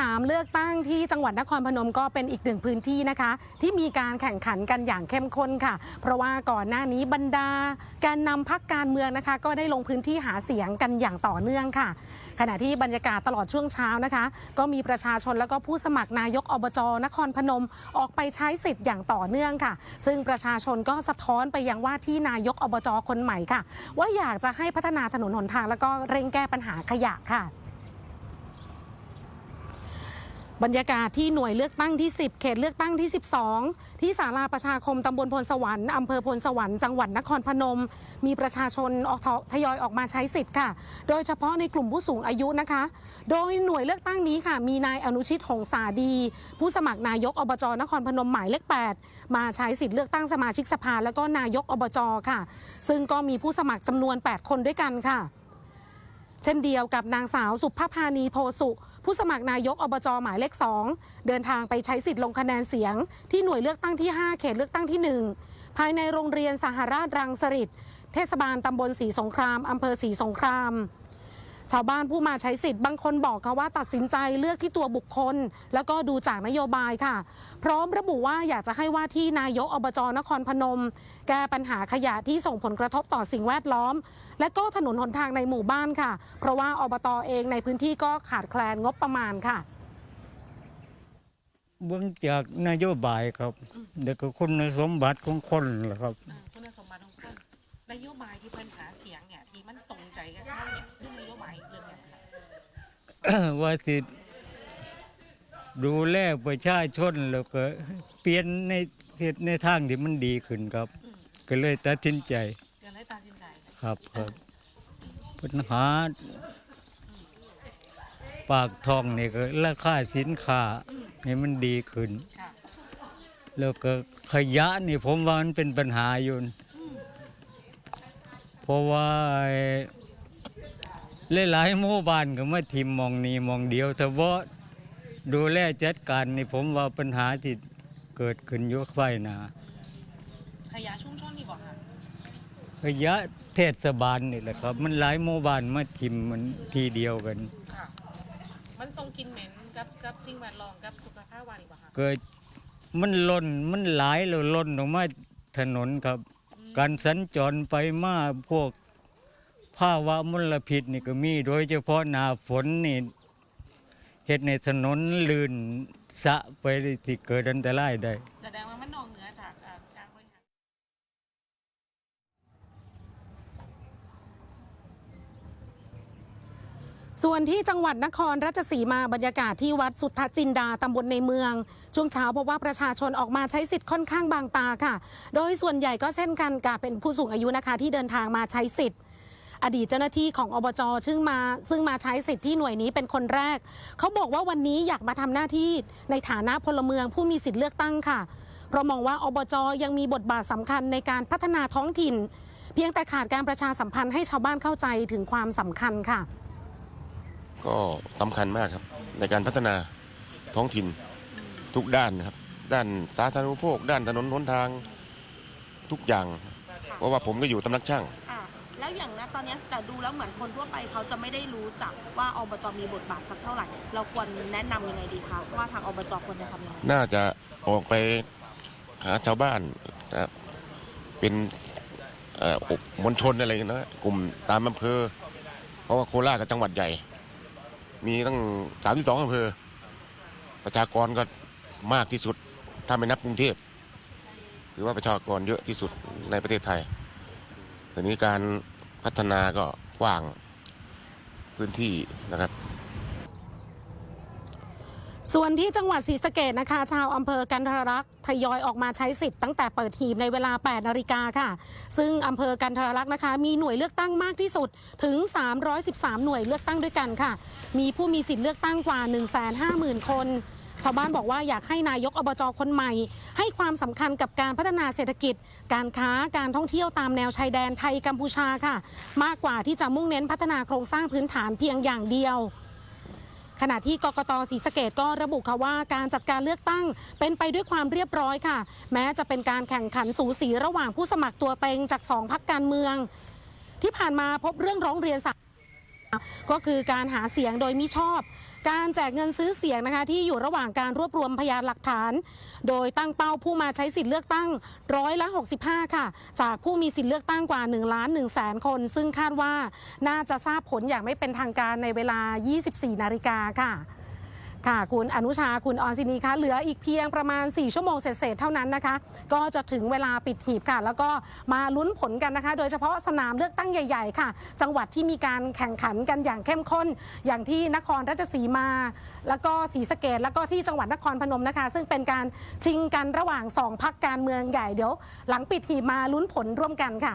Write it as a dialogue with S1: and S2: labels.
S1: นามเลือกตั้งที่จังหวัดนครพนมก็เป็นอีกหนึ่งพื้นที่นะคะ ที่มีการแข่งขันกันอย่างเข้มข้นค่ะ เพราะว่าก่อนหน้านี้บรรดาการนำพักการเมืองนะคะ ก็ได้ลงพื้นที่หาเสียงกันอย่างต่อเนื่องค่ะ ขณะที่บรรยากาศตลอดช่วงเช้านะคะ ก็มีประชาชนแล้วก็ผู้สมัครนายกอบจนครพนมออกไปใช้สิทธิ์อย่างต่อเนื่องค่ะ ซึ่งประชาชนก็สะท้อนไปยังว่าที่นายกอบจคนใหม่ค่ะ ว่าอยากจะให้พัฒนาถนนหนทางแล้วก็เร่งแก้ปัญหาขยะค่ะ บรรยากาศที่หน่วยเลือกตั้งที่ 10 เขตเลือกตั้งที่ 12 ที่ศาลาประชาคมตำบลพลสวรรค์อำเภอพลสวรรค์จังหวัดนครพนม มีประชาชนออกทยอยออกมาใช้สิทธิ์ค่ะ โดยเฉพาะในกลุ่มผู้สูงอายุนะคะ โดยหน่วยเลือกตั้งนี้ค่ะ มีนายอนุชิตหงสาดี ผู้สมัครนายกอบจนครพนมหมายเลข8มาใช้สิทธิ์เลือกตั้งสมาชิกสภา แล้วก็นายกอบจค่ะ ซึ่งก็มีผู้สมัครจำนวน 8 คนด้วยกันค่ะ เช่นเดียวกับนางสาวสุภพานีโพสุ ผู้สมัครนายกอบจหมายเลขสองเดินทางไปใช้สิทธิ์ลงคะแนนเสียง ที่หน่วยเลือกตั้งที่ 5 เขตเลือกตั้งที่ 1 ภายในโรงเรียนสหราชรังสฤษเทศบาลตำบลศรีสงครามอำเภอศรีสงคราม ชาวบ้านผู้มาใช้สิทธิ์ บางคนบอกค่ะว่าตัดสินใจเลือกที่ตัวบุคคล แล้วก็ดูจากนโยบายค่ะ พร้อมระบุว่าอยากจะให้ว่าที่นายกอบจนครพนม แก้ปัญหาขยะที่ส่งผลกระทบต่อสิ่งแวดล้อม และก็ถนนหนทางในหมู่บ้านค่ะ เพราะว่าอบตเองในพื้นที่ก็ขาดแคลนงบประมาณค่ะ
S2: เบื้องจากนโยบายครับเด็กก็คุณสมบัติของคนแหละครับ
S1: อ่าคุณสมบัติของค นนโยบายที่เพิ่นหาเสียงเนี่ยที่มันตรงใจกันเข้าเนี่ยคือนโยบายเรื่องอะไรคะ
S2: ว่าสิดูแลประชาชนแล้วก็เปลี่ยนในเสียในทางที่มันดีขึ้นครับ ก็เลยตัดสินใจ
S1: เรื่องอะไรตัดสินใจ
S2: ครับครับปัญหาปากท้องนี่ก็ราคาสินค้านี่มันดีขึ้น
S1: ค่ะ
S2: แล้วก็ขยะนี่ผมว่ามันเป็นปัญหาอยู่นะ เพราะว่าหลายๆหมู่บ้านก็มาทิมหมองนี้หมองเดียวแต่ว่าดูแลจัดการนี่ผมว่าปัญหาที่เกิดขึ้นอยุคไฟหนา
S1: ขยะชุมชนนี่บอกค่ะ
S2: ขยะเทศบาลนี่แหละครับ มันหลายหมู่บ้านมาทิมมันทีเดียวกัน
S1: ค่ะ มันทรงกลินเหม็นกับกับสิ่งแวดล้อมกับสุขภาพวานี่บอกค่ะ
S2: เกิดมันล่นมันหลายแล้วล่นออกมาถนนครับ การสัญจรไปมาพวกภาวะมลพิษนี่ก็มีโดยเฉพาะหนาฝนนี่เฮ็ดในถนนลื่นสะไปที่เกิดอันตรายได้
S1: แสดงว่ามันนอกเหนือจากเอ่อการบริหาร ส่วนที่จังหวัดนครราชสีมาบรรยากาศที่วัดสุทธจินดาตำบลในเมือง ช่วงเช้าพบว่าประชาชนออกมาใช้สิทธิ์ค่อนข้างบางตาค่ะ โดยส่วนใหญ่ก็เช่นกันกับเป็นผู้สูงอายุนะคะ ที่เดินทางมาใช้สิทธิ์อดีตเจ้าหน้าที่ของอบจซึ่งมาซึ่งมาใช้สิทธิ์ที่หน่วยนี้เป็นคนแรก เขาบอกว่าวันนี้อยากมาทำหน้าที่ในฐานะพลเมืองผู้มีสิทธิ์เลือกตั้งค่ะ เพราะมองว่าอบจยังมีบทบาทสำคัญในการพัฒนาท้องถิ่น เพียงแต่ขาดการประชาสัมพันธ์ให้ชาวบ้านเข้าใจถึงความสำคัญค่ะ
S3: ก็สำคัญมากครับ ในการพัฒนาท้องถิ่นทุกด้านนะครับ ด้านสาธารณูปโภค ด้านถนนหนทางทุกอย่างเพราะว่าผมก็อยู่ตำนักช่าง
S4: อะแล้วอย่างนะตอนเนี้ยแต่ดูแล้วเหมือนคนทั่วไปเขาจะไม่ได้รู้จักว่าอบจมีบทบาทสักเท่าไหร่ เราควรแนะนำยังไงดีคะว่าทางอบจควรจะทำยังไง
S3: น่าจะออกไปหาชาวบ้านนะครับเป็นเอ่อมวลชนอะไรกันนะกลุ่มตามอำเภอ เพราะว่าโคราชกับจังหวัดใหญ่ มีตั้งสามที่สองอำเภอ ประชากรก็มากที่สุด ถ้าไม่นับกรุงเทพถือว่าประชากรเยอะที่สุดในประเทศไทยแต่นี้การพัฒนาก็กว้างพื้นที่นะครับ
S1: ส่วนที่จังหวัดศรีสะเกดนะคะ ชาวอำเภอกันทรลักษ์ทยอยออกมาใช้สิทธิ์ตั้งแต่เปิดหีบในเวลา 8 นาฬิกาค่ะ ซึ่งอำเภอกันทรลักษ์นะคะ มีหน่วยเลือกตั้งมากที่สุดถึง 313 หน่วยเลือกตั้งด้วยกันค่ะ มีผู้มีสิทธิ์เลือกตั้งกว่า 150,000 คน ชาวบ้านบอกว่าอยากให้นายกอบจคนใหม่ ให้ความสำคัญกับการพัฒนาเศรษฐกิจ การค้าการท่องเที่ยวตามแนวชายแดนไทยกัมพูชาค่ะ มากกว่าที่จะมุ่งเน้นพัฒนาโครงสร้างพื้นฐานเพียงอย่างเดียว ขณะที่กกตศรีสะเกดก็ระบุค่ะว่าการจัดการเลือกตั้งเป็นไปด้วยความเรียบร้อยค่ะ แม้จะเป็นการแข่งขันสูสีระหว่างผู้สมัครตัวเต็งจากสองพักการเมือง ที่ผ่านมาพบเรื่องร้องเรียนสา ก็คือการหาเสียงโดยมิชอบ การแจกเงินซื้อเสียงนะคะที่อยู่ระหว่างการรวบรวมพยานหลักฐาน โดยตั้งเป้าผู้มาใช้สิทธิ์เลือกตั้งร้อยละ 65 ค่ะ จากผู้มีสิทธิ์เลือกตั้งกว่า1ล้าน1แสนคน ซึ่งคาดว่าน่าจะทราบผลอย่างไม่เป็นทางการในเวลา 24 นาฬิกาค่ะ ค่ะ คุณอนุชาคุณออนซินีคะเหลืออีกเพียงประมาณ 4 ชั่วโมงเศษเท่านั้นนะคะ ก็จะถึงเวลาปิดหีบค่ะ แล้วก็มาลุ้นผลกันนะคะ โดยเฉพาะสนามเลือกตั้งใหญ่ ๆ ค่ะ จังหวัดที่มีการแข่งขันกันอย่างเข้มข้น อย่างที่นครราชสีมา แล้วก็ศรีสะเกดแล้วก็ที่จังหวัดนครพนมนะคะ ซึ่งเป็นการชิงกันระหว่าง2พักการเมืองใหญ่เดี๋ยว หลังปิดหีบมาลุ้นผลร่วมกันค่ะ